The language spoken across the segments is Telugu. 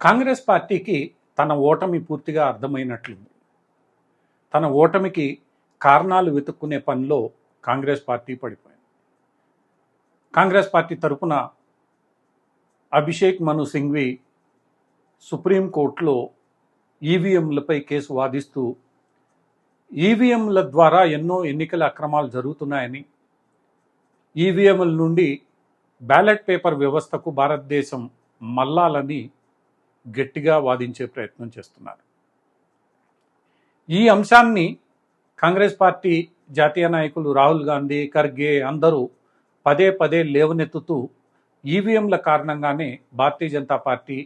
కాంగ్రెస్ పార్టీకి తన ఓటమి పూర్తిగా అర్థమైనట్లుంది. తన ఓటమికి కారణాలు వెతుక్కునే పనిలో కాంగ్రెస్ పార్టీ పడిపోయింది. కాంగ్రెస్ పార్టీ తరపున అభిషేక్ మను సింఘ్వి సుప్రీంకోర్టులో ఈవీఎంలపై కేసు వాదిస్తూ ఈవీఎంల ద్వారా ఎన్నో ఎన్నికల అక్రమాలు జరుగుతున్నాయని ఈవీఎంల నుండి బ్యాలెట్ పేపర్ వ్యవస్థకు భారతదేశం మల్లాలని గట్టిగా వాదించే ప్రయత్నం చేస్తున్నారు. ఈ అంశాన్ని కాంగ్రెస్ పార్టీ జాతీయ నాయకులు రాహుల్ గాంధీ ఖర్గే అందరూ పదే పదే లేవనెత్తుతూ ఈవీఎంల కారణంగానే భారతీయ జనతా పార్టీ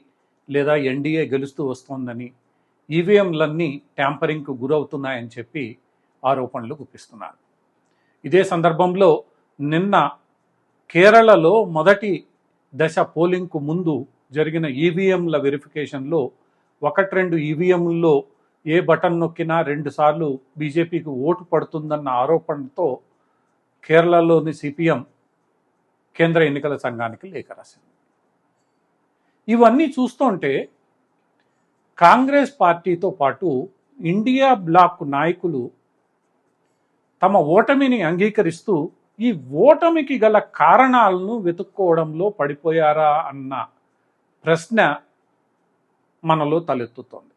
లేదా ఎన్డీఏ గెలుస్తూ వస్తోందని ఈవీఎంలన్నీ ట్యాంపరింగ్కు గురవుతున్నాయని చెప్పి ఆరోపణలు గుప్పిస్తున్నారు. ఇదే సందర్భంలో నిన్న కేరళలో మొదటి దశ పోలింగ్కు ముందు జరిగిన ఈవీఎంల వెరిఫికేషన్లో ఒకటి రెండు ఈవీఎంల్లో ఏ బటన్ నొక్కినా రెండుసార్లు బీజేపీకి ఓటు పడుతుందన్న ఆరోపణతో కేరళలోని సిపిఎం కేంద్ర ఎన్నికల సంఘానికి లేఖ రాసింది. ఇవన్నీ చూస్తుంటే కాంగ్రెస్ పార్టీతో పాటు ఇండియా బ్లాక్ నాయకులు తమ ఓటమిని అంగీకరిస్తూ ఈ ఓటమికి గల కారణాలను వెతుక్కోవడంలో పడిపోయారా అన్న ప్రశ్న మనలో తలెత్తుతోంది.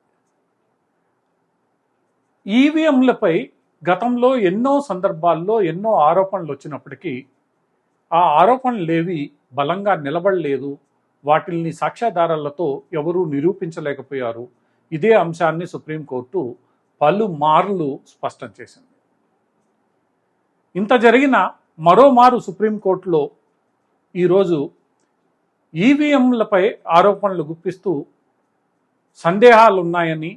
ఈవీఎంలపై గతంలో ఎన్నో సందర్భాల్లో ఎన్నో ఆరోపణలు వచ్చినప్పటికీ ఆ ఆరోపణలేవి బలంగా నిలబడలేదు. వాటిల్ని సాక్ష్యాధారాలతో ఎవరూ నిరూపించలేకపోయారు. ఇదే అంశాన్ని సుప్రీంకోర్టు పలుమార్లు స్పష్టం చేసింది. ఇంత జరిగిన మరోమారు సుప్రీంకోర్టులో ఈరోజు ఈవీఎంలపై ఆరోపణలు గుప్పిస్తూ సందేహాలు ఉన్నాయని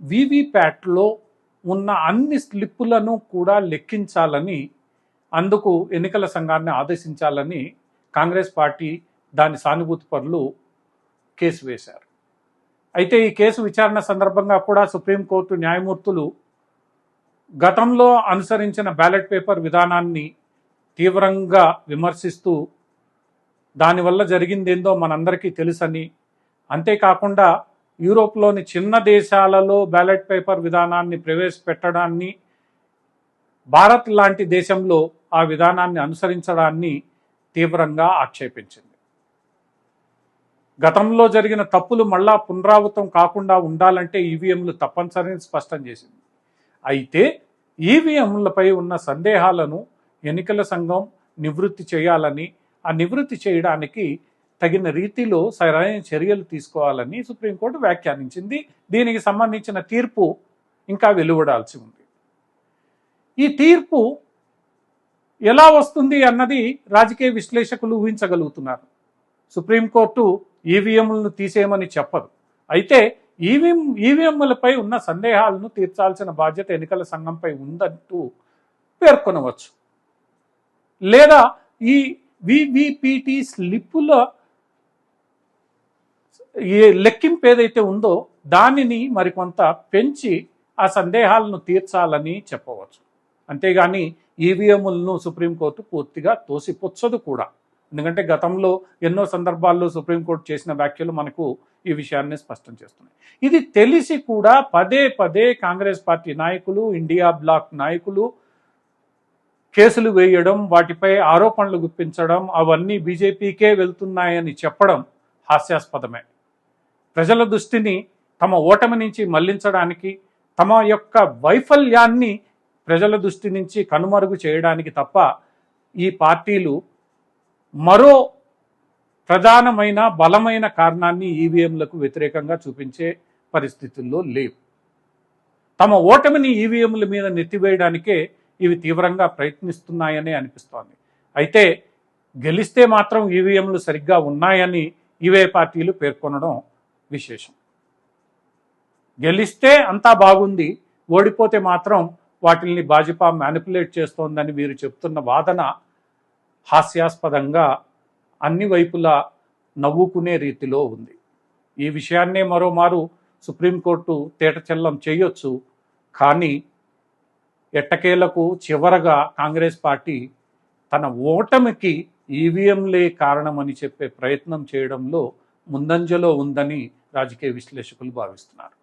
వీవీప్యాట్లో ఉన్న అన్ని స్లిప్పులను కూడా లెక్కించాలని అందుకు ఎన్నికల సంఘాన్ని ఆదేశించాలని కాంగ్రెస్ పార్టీ దాని సానుభూతి పరులు కేసు వేశారు. అయితే ఈ కేసు విచారణ సందర్భంగా కూడా సుప్రీంకోర్టు న్యాయమూర్తులు గతంలో అనుసరించిన బ్యాలెట్ పేపర్ విధానాన్ని తీవ్రంగా విమర్శిస్తూ దానివల్ల జరిగిందేందో మనందరికీ తెలుసని. అంతేకాకుండా యూరోప్లోని చిన్న దేశాలలో బ్యాలెట్ పేపర్ విధానాన్ని ప్రవేశపెట్టడాన్ని భారత్ లాంటి దేశంలో ఆ విధానాన్ని అనుసరించడాన్ని తీవ్రంగా ఆక్షేపించింది. గతంలో జరిగిన తప్పులు మళ్ళా పునరావృతం కాకుండా ఉండాలంటే ఈవీఎంలు తప్పనిసరిని స్పష్టం చేసింది. అయితే ఈవీఎంలపై ఉన్న సందేహాలను ఎన్నికల సంఘం నివృత్తి చేయాలని ఆ నివృత్తి చేయడానికి తగిన రీతిలో సరైన చర్యలు తీసుకోవాలని సుప్రీంకోర్టు వ్యాఖ్యానించింది. దీనికి సంబంధించిన తీర్పు ఇంకా వెలువడాల్సి ఉంది. ఈ తీర్పు ఎలా వస్తుంది అన్నది రాజకీయ విశ్లేషకులు ఊహించగలుగుతున్నారు. సుప్రీంకోర్టు ఈవీఎంలను తీసేయమని చెప్పదు. అయితే ఈవీఎం ఈవీఎంలపై ఉన్న సందేహాలను తీర్చాల్సిన బాధ్యత ఎన్నికల సంఘంపై ఉందంటూ పేర్కొనవచ్చు. లేదా ఈ వివిపిటి స్లిప్పుల ఏ లెక్కింపు ఏదైతే ఉందో దానిని మరికొంత పెంచి ఆ సందేహాలను తీర్చాలని చెప్పవచ్చు. అంతేగాని ఈవీఎంలను సుప్రీంకోర్టు పూర్తిగా తోసిపుచ్చదు కూడా. ఎందుకంటే గతంలో ఎన్నో సందర్భాల్లో సుప్రీంకోర్టు చేసిన వ్యాఖ్యలు మనకు ఈ విషయాన్ని స్పష్టం చేస్తున్నాయి. ఇది తెలిసి కూడా పదే పదే కాంగ్రెస్ పార్టీ నాయకులు ఇండియా బ్లాక్ నాయకులు కేసులు వేయడం వాటిపై ఆరోపణలు గుప్పించడం అవన్నీ బీజేపీకే వెళ్తున్నాయని చెప్పడం హాస్యాస్పదమే. ప్రజల దృష్టిని తమ ఓటమి నుంచి మళ్ళించడానికి తమ యొక్క వైఫల్యాన్ని ప్రజల దృష్టి నుంచి కనుమరుగు చేయడానికి తప్ప ఈ పార్టీలు మరో ప్రధానమైన బలమైన కారణాన్ని ఈవీఎంలకు వ్యతిరేకంగా చూపించే పరిస్థితుల్లో లేవు. తమ ఓటమిని ఈవీఎంల మీద నెత్తివేయడానికే ఇవి తీవ్రంగా ప్రయత్నిస్తున్నాయనే అనిపిస్తోంది. అయితే గెలిస్తే మాత్రం ఈవీఎంలు సరిగ్గా ఉన్నాయని ఇవే పార్టీలు పేర్కొనడం విశేషం. గెలిస్తే అంతా బాగుంది ఓడిపోతే మాత్రం వాటిల్ని భాజపా మ్యానిపులేట్ చేస్తోందని వీరు చెప్తున్న వాదన హాస్యాస్పదంగా అన్ని వైపులా నవ్వుకునే రీతిలో ఉంది. ఈ విషయాన్నే మరోమారు సుప్రీంకోర్టు తేటచెల్లం చేయొచ్చు కానీ ఎట్టకేలకు చివరగా కాంగ్రెస్ పార్టీ తన ఓటమికి ఈవీఎంలే కారణమని చెప్పే ప్రయత్నం చేయడంలో ముందంజలో ఉందని రాజకీయ విశ్లేషకులు భావిస్తున్నారు.